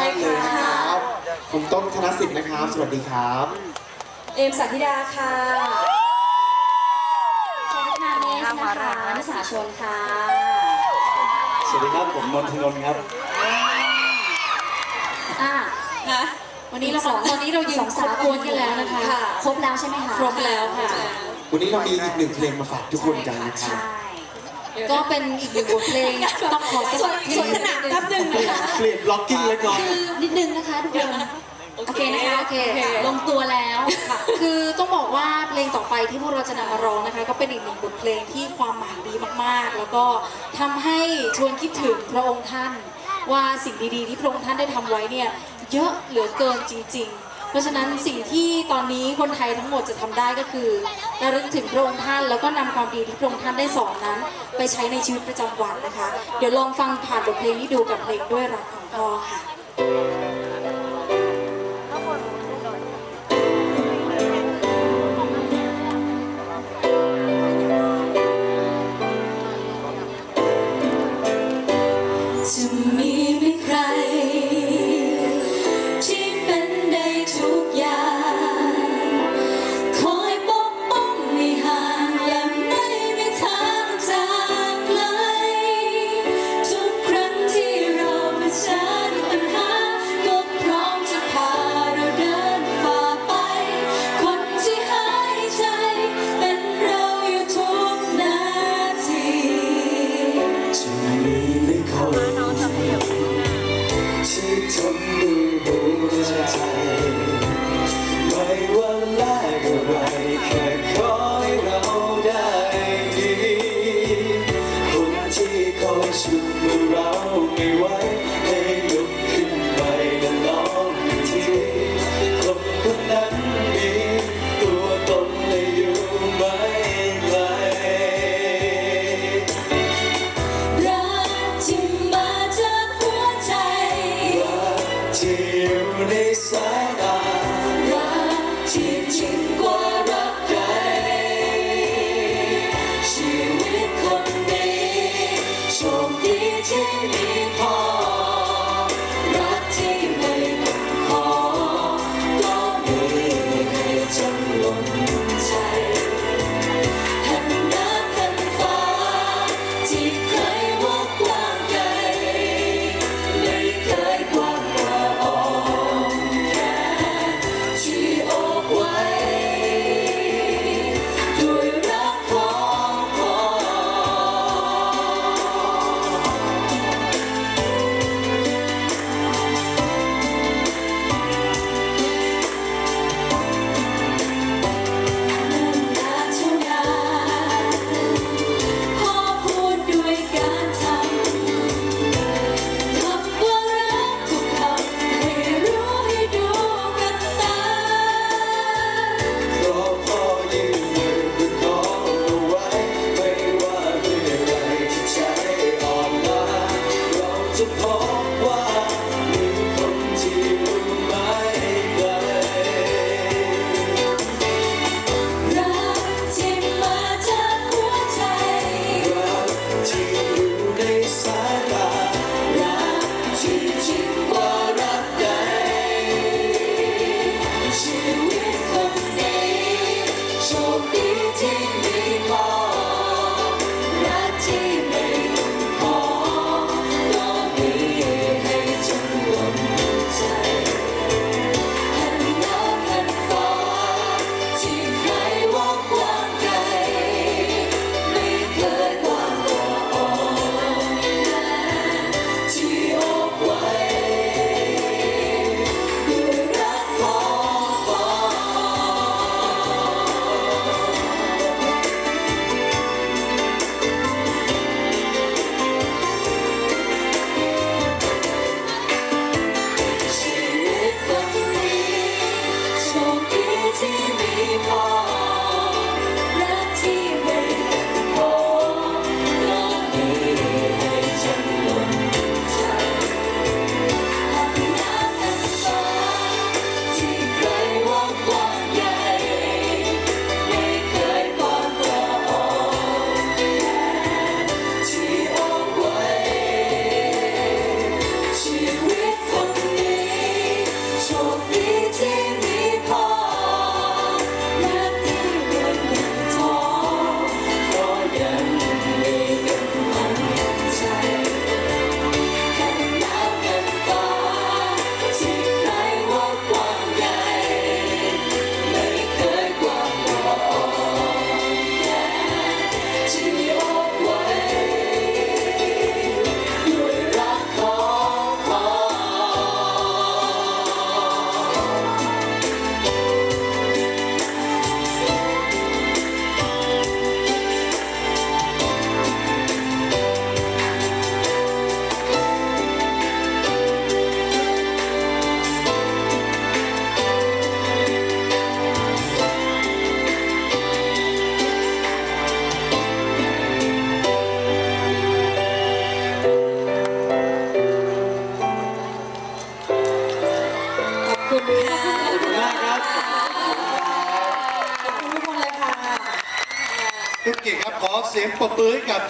ทุกท่านเลยนะครับผมต้นธนสิทธิ์นะครับ สวัสดีครับ เอเอมสันธิดาค่ะสวัสดีค่ะเนสนะคะนิสาชนค่ะ สวัสดีครับ ผมนนทนนท์ครับ อะค่ะวันนี้เราสองตอนนี้เรายืนสองสาวครบกวนกันแล้วนะคะ ครบแล้วใช่ไหมคะ ครบแล้วค่ะ วันนี้เรามีอีกหนึ่งเพลงมาฝากทุกคนกันนะครับ ใช่ ก็เป็นอีกหนึ่งบทเพลงต้องขอสวัสดีสวนสนามแป๊บหนึงนะคะ เปลี่ยนบล็อกกิ้งเล็กน้อย คือนิดนึงนะคะทุกคน โอเคนะคะโอเคโอเคลงตัวแล้ว คือต้องบอกว่าเพลงต่อไปที่พวกเราจะนำมาร้องนะคะ ก็เป็นอีกหนึ่งบทเพลงที่ความหมายดีมากๆ แล้วก็ทำให้ชวนคิดถึงพระองค์ท่าน ว่าสิ่งดีๆ ที่พระองค์ท่านได้ทำไว้เนี่ยเยอะเหลือเกินจริง ๆ เพราะฉะนั้นสิ่งที่ตอนนี้คนไทยทั้งหมดจะทำได้ก็คือระลึกถึงพระองค์ท่านแล้วก็นำความดีที่พระองค์ท่านได้สอนนั้น ไปใช้ในชีวิตประจำวันนะคะ เดี๋ยวลองฟังผ่านบทเพลงนี้ดูกับเพลงด้วยรักของพ่อค่ะ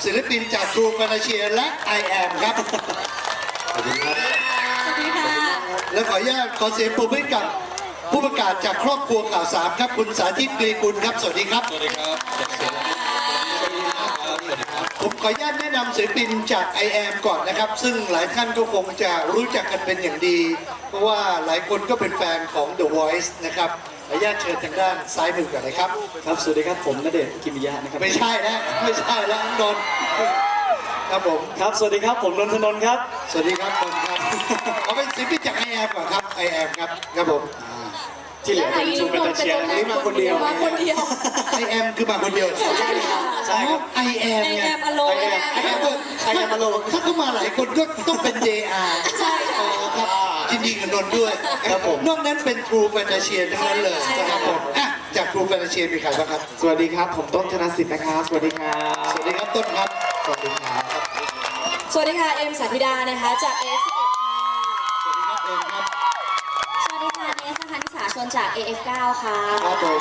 ศิลปินจาก True f a n t a s i a และ I am ครับ ขอบคุณครับสวัสดีค่ะ และขออนุญาตขอเสียงปรบมือให้กับผู้ประกาศจากครอบครัวข่าวสามครับคุณสาธิตกรีกุลครับ สวัสดีครับ สวัสดีครับสวัสดีครับสวัสดีครับ ผมขออนุญาตแนะนำศิลปินจาก I am ก่อนนะครับ ซึ่งหลายท่านก็คงจะรู้จักกันเป็นอย่างดี เพราะว่าหลายคนก็เป็นแฟนของ The Voice นะครับข ออนุญาตเชิญทางด้านซ้ายมือก่อนเลยครับครับสวัสดีครับผมณเดชน์กิมิยะนะครับไม่ใช่นะไม่ใช่แล้วนนท์ครับผมครับสวัสดีครับผมนนทนนท์ครับ สวัสดีครับนนท์ครับเอาเป็นศิลปินจาก I am ก่อนครับ I am ครับครับผมที่เหลือเป็นชูเป็นตาเชียร์อันนี้มาคนเดียวมาคนเดียว I am คือมาคนเดียวใช่ครับใช่ครับ I am ไอไงแอมอโล I am I am ใครจะมาโลงถ้าเข้ามาหลายคนก็ต้องเป็น JR ใช่ค่ะอ๋อครับ ยินดีกับนนท์ด้วยครับผมนอกนั้นเป็น True Fantasia ทั้งนั้นเลยนะครับผมอะจาก True Fantasia มีใครบ้างครับ สวัสดีครับ ผมต้นธนสิทธิ์นะครับ สวัสดีครับ สวัสดีครับต้นครับสวัสดีครับสวัสดีค่ะ เอ็มสาธิดานะคะ จาก F11 ค่ะสวัสดีครับเอ็มครับสวัสดีค่ะเนสนะคะนิสาชนจาก AF9 ค่ะ ครับผม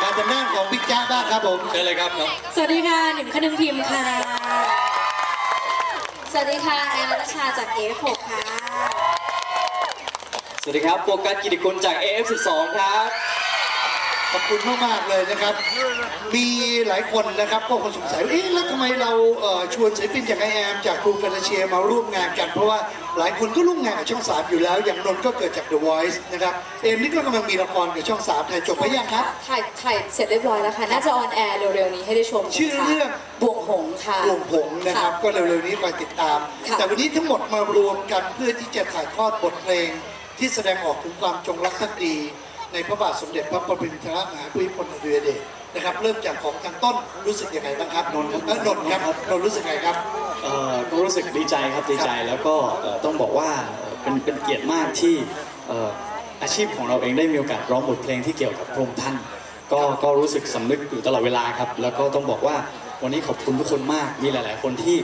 มาทางด้านของบิ๊กจ้าบ้างครับผมเชิญเลยครับครับสวัสดีค่ะหนิมคนึงพิมพ์ค่ะ สวัสดีค่ะแอนนัทชาจาก F6 ค่ะส วัสดีครับโฟกัสกิติคุณจาก AF12 ครับ ขอบคุณมากๆเลยนะครับ มีหลายคนนะครับก็คงสงสัยว่าเอ๊ะแล้วทำไมเราเอ่อชวนศิลปินจากไอแอมจาก True Fantasia มาร่วมงานกัน เพราะว่าหลายคนก็ร่วมงานกับช่อง3อยู่แล้ว อย่างนนท์ก็เกิดจาก The Voice นะครับ เอมนี่ก็กำลังมีละครกับช่อง3ถ่ายจบไปยังครับ ถ่ายถ่ายเสร็จเรียบร้อยแล้วค่ะ น่าจะออนแอร์เร็วๆนี้ให้ได้ชมกันชื่อค่ะเรื่องบ่วงหงส์ค่ะ รวมผงนะครับ ก็เร็วๆนี้คอยติดตาม ค่ะ แต่วันนี้ทั้งหมดมารวมกันเพื่อที่จะถ่ายทอดบทเพลง ที่แสดงออกถึงความจงรักภักดี ในพระบาทสมเด็จพระปรมินทรมหาภูมิพลอดุลยเดชนะครับ เริ่มจากของทางต้นรู้สึกยังไงบ้างครับนนท์ครับเอ้ยนนท์ครับนนท์รู้สึกไงครับ เอ่อก็รู้สึกดีใจครับดีใจแล้วก็เอ่อต้องบอกว่าเอ่อเป็นเป็นเกียรติมากที่เอ่ออาชีพของเราเองได้มีโอกาสร้องบทเพลงที่เกี่ยวกับพระองค์ท่าน ก็ก็รู้สึกสำนึกอยู่ตลอดเวลาครับ แล้วก็ต้องบอกว่าวันนี้ขอบคุณทุกคนมากมีหลาย ๆ คนที่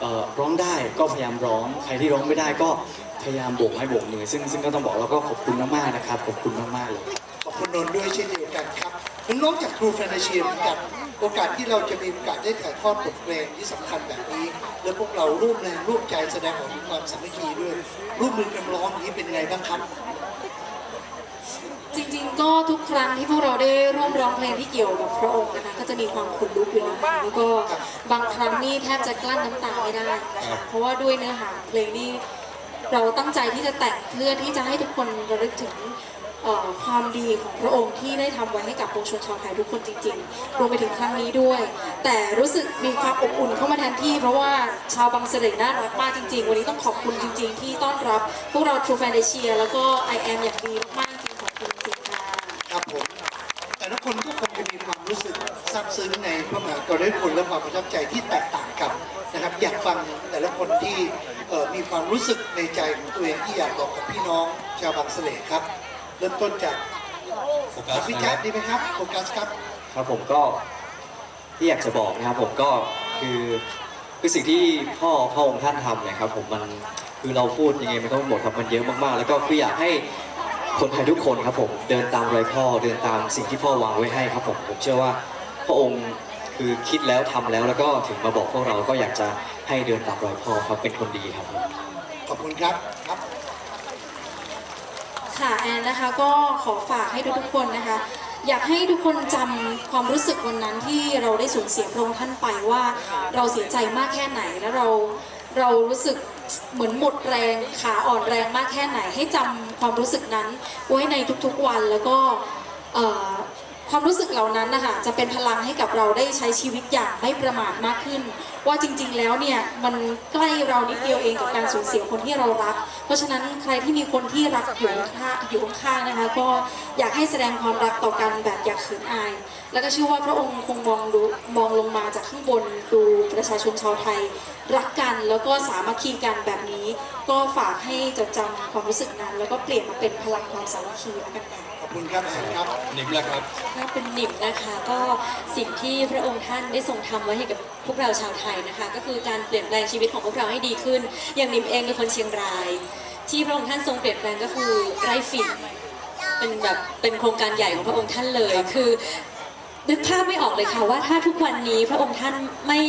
เอ่อร้องได้ก็พยายามร้องใครที่ร้องไม่ได้ก็พ ยายามโบกไม้โบกมือซึ่งซึ่งก็ต้องบอกแล้วก็ขอบคุณมากๆนะครับขอบคุณมากๆเลยขอบคุณนนท์ด้วยเช่นเดียวกันครับน้องๆจากครูแฟนตาเชียเหมือนกันโอกาสที่เราจะมีโอกาสได้ถ่ายทอดบทเพลงที่สำคัญแบบนี้ แล้วพวกเราร่วมแรงร่วมใจแสดงออกถึงความสามัคคีด้วยร่วมมือกันร้องอย่างนี้เป็นไงบ้างครับจริงๆ ก็ทุกครั้งที่พวกเราได้ร่วมร้องเพลงที่เกี่ยวกับพระองค์นะคะก็จะมีความขนลุกอยู่แล้วแล้วก็บางครั้งนี่แทบจะกลั้นน้ำตาไม่ได้นะคะเพราะว่าด้วยเนื้อหาเพลงนี่ เราตั้งใจที่จะแต่งเพื่อที่จะให้ทุกคนระลึกถึงความดีของพระองค์ที่ได้ทำไว้ให้กับปวงชนชาวไทยทุกคนจริงๆ รวมไปถึงครั้งนี้ด้วย แต่รู้สึกมีความอบอุ่นเข้ามาแทนที่ เพราะว่าชาวบางเสร่น่ารักมากจริง ๆ วันนี้ต้องขอบคุณจริง ๆ ที่ต้อนรับ พวกเรา True Fan Asia แล้วก็ I am อย่างดีมากๆจริงขอบคุณจริงค่ะครับผมแต่ละคนก็คงจะมีความรู้สึกซาบซึ้งในพระมหากรุณาธิคุณและความประทับใจที่แตกต่างกันนะครับอยากฟังแต่ละคนที่ มีความรู้สึกในใจของตัวเองที่อยากบอกกับพี่น้องชาวบางเสร่ครับ เริ่มต้นจากโฟกัสพี่นะคแจ๊รัดบดีไหมครับโฟกัสครับ ครับผมก็ที่อยากจะบอกนะครับผมก็คือคือสิ่งที่พ่อพ่อองค์ท่านทำเนี่ยครับผมมันคือเราพูดยังไงมันก็ไม่หมดครับมันเยอะมากๆ แล้วก็คืออยากให้คนไทยทุกคนครับผมเดินตามรอยพ่อเดินตามสิ่งที่พ่อวางไว้ให้ครับผมผมเชื่อว่าพระองค์ คือคิดแล้วทำแล้วแล้วก็ถึงมาบอกพวกเราก็อยากจะให้เดินตามรอยพ่อครับเป็นคนดีครับผมขอบคุณครับครับค่ะแอนนะคะก็ขอฝากให้ทุกๆคนนะคะ อยากให้ทุกคนจำความรู้สึกวันนั้นที่เราได้สูญเสียพระองค์ท่านไปว่าเราเสียใจมากแค่ไหนแล้วเราเรารู้สึกเหมือนหมดแรงขาอ่อนแรงมากแค่ไหน ให้จำความรู้สึกนั้นไว้ในทุกๆวันแล้วก็เอ่อ ความรู้สึกเหล่านั้นนะคะจะเป็นพลังให้กับเราได้ใช้ชีวิตอย่างไม่ประมาทมากขึ้น ว่าจริง ๆ แล้วเนี่ยมันใกล้เรานิดเดียวเองกับการสูญเสียคนที่เรารัก เพราะฉะนั้นใครที่มีคนที่รักอยู่ข้างอยู่ข้างนะคะ ก็อยากให้แสดงความรักต่อกันแบบอย่าเขินอาย แล้วก็เชื่อว่าพระองค์คงมองดูมองลงมาจากข้างบนดูประชาชนชาวไทย รักกันแล้วก็สามัคคีกันแบบนี้ ก็ฝากให้จดจำความรู้สึกนั้น แล้วก็เปลี่ยนมาเป็นพลังความสามัคคีแล้วกันค่ะ อบคุณครับแอนครับนิมแล้วครับ ถ้าเป็นหนิมนะคะก็สิ่งที่พระองค์ท่านได้ทรงทำไว้ให้กับพวกเราชาวไทยนะคะ ก็คือการเปลี่ยนแปลงชีวิตของพวกเราให้ดีขึ้น อย่างหนิมเองเป็นคนเชียงราย ที่พระองค์ท่านทรงเปลี่ยนแปลงก็คือไร่ฝิ่นเป็นแบบเป็นโครงการใหญ่ของพระองค์ท่านเลยคือนึกภาพไม่ออกเลยค่ะว่าถ้าทุกวันนี้พระองค์ท่านไม่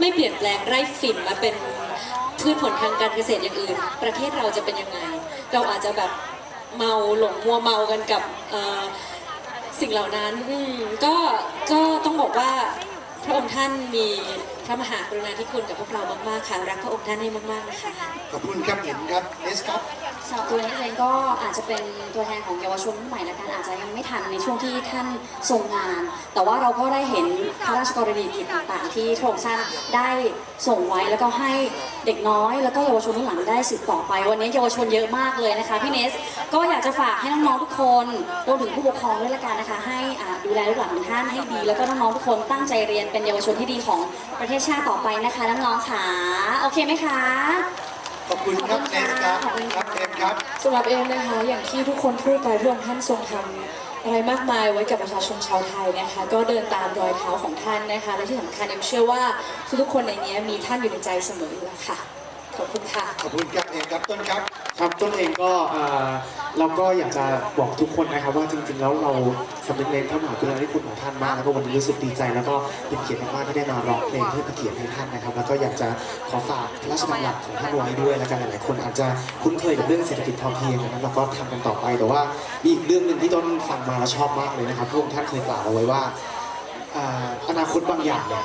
ไม่เปลี่ยนแปลงไร่ฝิ่นมาเป็นพืชผลทางการเกษตรอย่างอื่น ประเทศเราจะเป็นยังไง เราอาจจะแบบ เมาหลงมัวเมากันกับสิ่งเหล่านั้นก็ก็ต้องบอกว่าพระองค์ท่านมี พระมหากรุณาธิคุณกับพวกเรามากๆค่ะ รักพระองค์ท่านให้มากๆนะคะขอบคุณครับเห็นครับเนสครับสำหรับตัวนี้เองก็อาจจะเป็นตัวแทนของเยาวชนรุ่นใหม่ละกันอาจจะยังไม่ทันในช่วงที่ท่านทรงงาน แต่ว่าเราก็ได้เห็นพระราชกรณียกิจต่างๆ ที่พระองค์ท่านได้ส่งไว้แล้วก็ให้เด็กน้อย แล้วก็เยาวชนรุ่นหลังได้สืบต่อไป วันนี้เยาวชนเยอะมากเลยนะคะพี่เนสก็อยากจะฝากให้น้องๆทุกคนรวมถึงผู้ปกครองด้วยละกันนะคะ ให้อ่าดูแลลูกหลานของท่านให้ดี แล้วก็น้องๆทุกคนตั้งใจเรียนเป็นเยาวชนที่ดีของประเทศชาติต่อไปนะคะน้องๆค่ะโอเคไหมคะ ขอบคุณครับเนสครับครับเอมครับ สำหรับเอมนะคะอย่างที่ทุกคนพูดไปพระองค์ท่านทรงทำอะไรมากมายไว้กับประชาชนชาวไทยนะคะ ก็เดินตามรอยเท้าของท่านนะคะ และที่สำคัญเอมเชื่อว่าทุกๆคนในนี้มีท่านอยู่ในใจเสมออยู่แล้วค่ะ ขอบคุณค่ะ ขอบคุณครับเอมครับต้นครับ ครับต้นเองก็เอ่อเราก็อยากจะบอกทุกคนนะครับว่าจริงๆแล้วเราสำนึกในพระมหากรุณาธิคุณของท่านมากแล้วก็วันนี้รู้สึกดีใจ แล้วก็เป็นเกียรติมากๆที่ได้มาร้องเพลงเพื่อเป็นเกียรติให้ท่านนะครับ แล้วก็อยากจะขอฝากพระราชดำรัสของท่านไว้ด้วยแล้วกันหลายๆคนอาจจะคุ้นเคยกับเรื่องเศรษฐกิจพอเพียงนะครับแล้วก็ทำกันต่อไปแต่ว่ามีอีกเรื่องหนึ่งที่ต้นฟังมาแล้วชอบมากเลยนะครับพระองค์ท่านเคยกล่าวเอาไว้ว่า อ่าอนาคตบางอย่างเนี่ย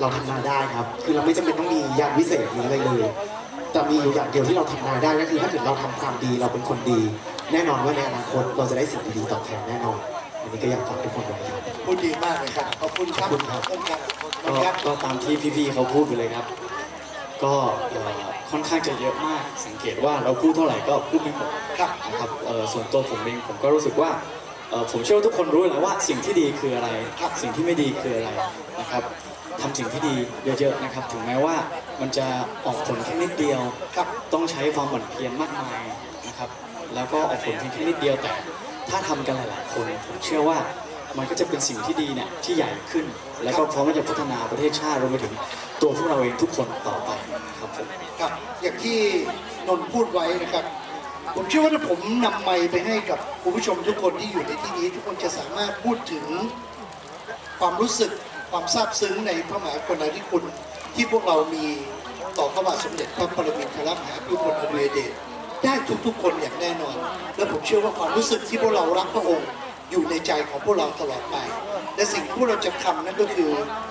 เราทำนายได้ครับ คือเราไม่จำเป็นต้องมียานวิเศษหรืออะไรเลย แต่มีอยู่อย่างเดียวที่เราทำนายได้ก็คือถ้าเกิดเราทำความดีเราเป็นคนดี แน่นอนว่าในอนาคตเราจะได้สิ่งดีๆตอบแทนแน่นอนอันนี้ก็อยากฝากทุกคนไว้ครับ พูดดีมากเลยครับ ขอบคุณครับขอบคุณครับ ต้นครับต้ก็นครับ ก็ตามที่พี่ๆเขาพูดไปเลยครับ ก็เอ่อค่อนข้างจะเยอะมาก สังเกตว่าเราพูดเท่าไหร่ก็พูดไม่หมดครับนะครับเอ่อส่วนตัวผมเองผมก็รู้สึกว่าเอ่อผมเชื่อว่าทุกคนรู้แล้วว่าสิ่งที่ดีคืออะไร สิ่งที่ไม่ดีคืออะไรนะครับ ทำสิ่งที่ดีเยอะๆนะครับ ถึงแม้ว่ามันจะออกผลแค่นิดเดียวครับต้องใช้ความหมั่นเพียรมากมายนะครับ แล้วก็ออกผลเพียงแค่นิดเดียวแต่ ถ้าทำกันหลายๆคนผมเชื่อว่ามันก็จะเป็นสิ่งที่ดีเนี่ยที่ใหญ่ขึ้น แล้วก็พร้อมที่จะพัฒนาประเทศชาติรวมไปถึงตัวพวกเราเองทุกคนต่อไปครับผมครับอย่างที่นนท์พูดไว้นะครับ ผมเชื่อว่าถ้าผมนำไมค์ไปให้กับคุณผู้ชมทุกคนที่อยู่ในที่นี้ ทุกคนจะสามารถพูดถึงความรู้สึก ความซาบซึ้งในพระมหากรุณาธิคุณที่พวกเรามีต่อพระบาทสมเด็จพระปรมินทรมหาภูมิพลอดุลยเดชได้ทุกๆคนอย่างแน่นอน และผมเชื่อว่าความรู้สึกที่พวกเรารักพระองค์อยู่ในใจของพวกเราตลอดไป และสิ่งที่พวกเราจะทำนั่นก็คือ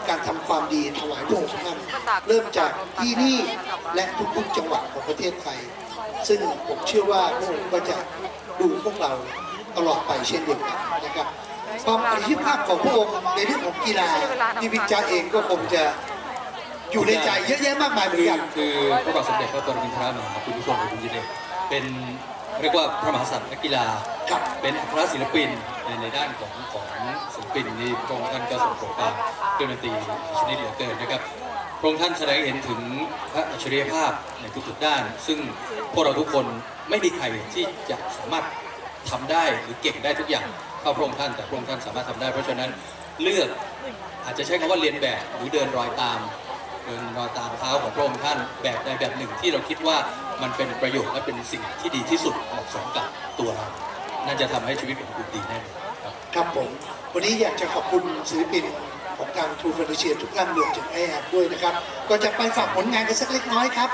การทำความดีถวายพระองค์ท่านเริ่มจากที่นี่และทุกๆจังหวัดของประเทศไทย ซึ่งผมเชื่อว่าพระองค์ก็จะดูพวกเราตลอดไปเช่นเดียวกันนะครับ ความอัจฉริยภาพของพระองค์ในเรื่องของกีฬาที่วิจารณ์เองก็คงจะอยู่ในใจเยอะแยะมากมายเหมือนกันคือพระบาทสมเด็จพระปรมินทรมหาภูมิพลอดุลยเดชเป็นเรียกว่าพระมหากษัตริย์นักกีฬาครับเป็นอัครศิลปินในในด้านของของศิลปินนี่พระองค์ท่านก็ทรงโปรดปรานเครื่องดนตรีชนิดเหลือเกินนะครับพระองค์ท่านแสดงให้เห็นถึงพระอัจฉริยภาพในทุกๆด้าน ซึ่งพวกเราทุกคนไม่มีใครที่จะสามารถทำได้หรือเก่งได้ทุกอย่าง เท่าพระองค์ท่านแต่พระองค์ท่านสามารถทำได้ เพราะฉะนั้นเลือกอาจจะใช้คำว่าเรียนแบบหรือเดินรอยตาม เดินรอยตามเท้าของพระองค์ท่านแบบใดแบบหนึ่งที่เราคิดว่ามันเป็นประโยชน์และเป็นสิ่งที่ดีที่สุดเหมาะสมกับตัวเราน่าจะทำให้ชีวิตของคุณดีแน่นอนครับครับผมวันนี้อยากจะขอบคุณศิลปินของทางทูฟ a นเชียทุกท่านรวมถึงไอแอมด้วยนะครับ ก็จะไปฝากผลงานกันสักเล็กน้อยครับ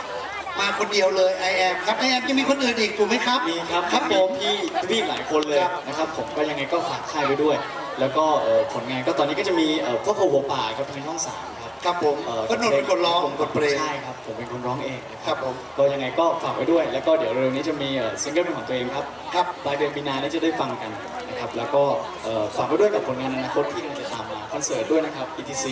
มาคนเดียวเลยไอแอมครับไอแอมจะมีคนอื่นอีกถูกไหมครับ มีครับครับผมพี่พี่หลายคนเลยครับนะครับผมก็ยังไงก็ฝากค่ายไว้ด้วย แล้วก็เอ่อผลงานก็ตอนนี้ก็จะมีเอ่อพ่อโคหัวป่าครับทางช่องสามครับครับผมเอ่อก็นนท์เป็นคนร้องผมบทเพลง ใช่ครับผมเป็นคนร้องเองนะคครัรับบผม ก็ยังไงก็ฝากไว้ด้วย แล้วก็เดี๋ยวเร็วนี้จะมีเอ่อซิงเกิลเป็นของตัวเองครับครับปลายเดือนมีนานี้จะได้ฟังกันนะครับแล้วก็เอ่อฝากไว้ด้วยกับผลงานอนาคตที่กำลังจะตามมาคอนเสิร์ตด้วยนะครับ ETC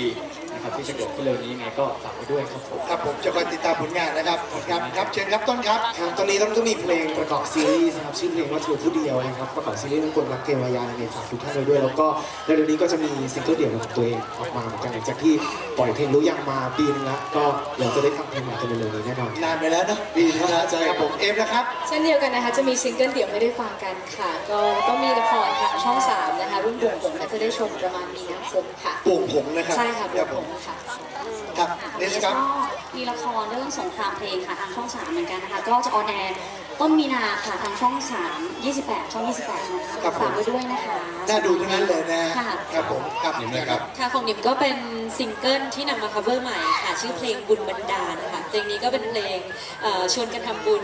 นะครับที่จะเกิดขึ้นเร็วนี้ยังไงก็ฝากไว้ด้วยครับผมครับผมจะคอยติดตามผลงานนะครับครับครับเชิญครับต้นครับ ครับตอนนี้ต้นก็มีเพลงประกอบซีรีส์นะครับชื่อเพลงว่าเธอผู้เดียวนะครับประกอบซีรีส์เรื่องกลรักเกมวายาในฝากทุกท่านไว้ด้วย แล้วก็เร็วๆนี้ก็จะมีซิงเกิลเดี่ยวของตัวเองออกมาเหมือนกันหลังจากที่ปล่อยเพลงรู้ยังมาปีนึงแล้วก็เดี๋ยวจะได้ฟังเพลงใหม่กันเร็วๆนี้แน่นอนนานไปแล้วเนอะดีนะครับครับผมเอฟนะครับ เช่นเดียวกันนะคะจะมีซิงเกิลเดี่ยวให้ได้ฟังกันค่ะ ก็ก็มีละครทางช่อง 3 นะคะรุ่นบุ๋งผมและจะได้ชมประมาณมีนาคมค่ะโป่งผงนะครับใช่ค่ะครับบุ๋ผงมผมค่ะครับเนสครับก็มีละครเรื่องสงครามเพลงค่ะทางช่อง3เหมือนกันนะคะ ก็จะออนแอร์ ต้นมีนาค่ะทางช่อง 3 28 ช่อง 28 นะคะครับผม ฝากไว้ด้วยนะคะ น่าดูทั้งนั้นเลยนะค่ะ ครับผมครับเห็นไหมครับ ค่ะของหนิมก็เป็นซิงเกิลที่นำมา cover ใหม่ค่ะ ชื่อเพลงบุญบันดาลค่ะเพลงนี้ก็เป็นเพลงเอ่อชวนกันทำบุญ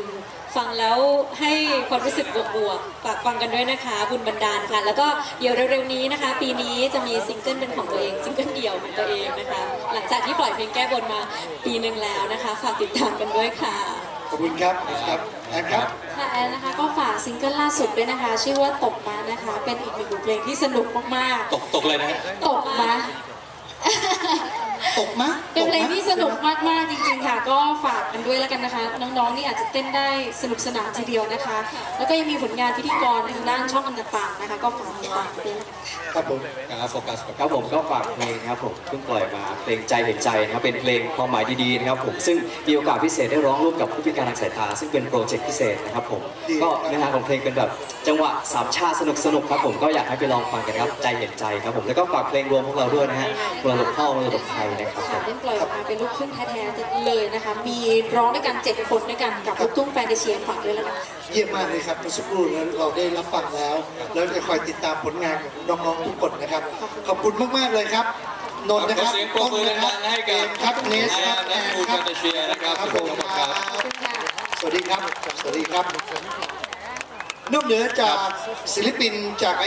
ฟังแล้วให้ความรู้สึกบวกๆฝากฟังกันด้วยนะคะ บุญบันดาลค่ะ แล้วก็เดี๋ยวเร็วๆนี้นะคะ ปีนี้จะมีซิงเกิลเป็นของตัวเองซิงเกิลเดี่ยวของตัวเองนะคะ หลังจากที่ปล่อยเพลงแก้บนมาปีหนึ่งแล้วนะคะฝากติดตามกันด้วยค่ะ ขอบคุณครับครับนะครับ ค่ะแอนนะคะก็ฝากซิงเกิลล่าสุดด้วยนะคะ ชื่อว่าตกมานะคะ เป็นอีกหนึ่งบทเพลงที่สนุกมากตกตกเลยนะฮะ ๆ ตกมา ตกมะเป็นเพลงตกมะที่สนุกมากๆจริงๆค่ะ ก็ฝากกันด้วยแล้วกันนะคะ น้องๆนี่อาจจะเต้นได้สนุกสนานทีเดียวนะคะ แล้วก็ยังมีผลงานพิธีกรทางด้านช่องอันต่างๆนะคะ ก็ฝากติดตามกันด้วยแล้วกันค่ะครับผมครับโฟกัสก่อนครับผมก็ฝากเพลงนะครับผมเพิ่งปล่อยมาเพลงใจเห็นใจนะครับเป็นเพลงความหมายดีๆนะครับผมซึ่งมีโอกาสพิเศษได้ร้องร่วมกับผู้พิการทางสายตาซึ่งเป็นโปรเจกต์พิเศษนะครับผมดีก็เนื้อหาของเพลงเป็นแบบจังหวะสามชาติสนุกสนุกๆครับผมก็อยากให้ไปลองฟังกันครับใจเห็นใจครับผมแล้วก็ฝากเพลงรวมพวกเราด้วยนะฮะมรดกพ่อมรดกไทยนะครับผค่ะมเล่นปล่อยออกมาเป็นลูกครึ่งแท้ๆเลยนะคะ มีร้องด้วยกันเจ็ดคนด้วยกันกับลูกทุ่งแฟนตาเชียฝากด้วยแล้วกันค่ะเยี่ยมมากเลยครับเมื่อสักครู่นั้นเราได้รับฟังแล้ว แล้วจะคอยติดตามผลงานของน้องๆทุกคนนะครับ ขอบคุณมากๆเลยครับนนท์นะขคอรับเสียงปรบมือดังๆให้กับครับเนสครับแอนและครูครับแฟนตาเชียนะครับครับผมขอบคุณครับสวัสดีครับ สวัสดีครับนอกเหนือจากศิลปินจากไอ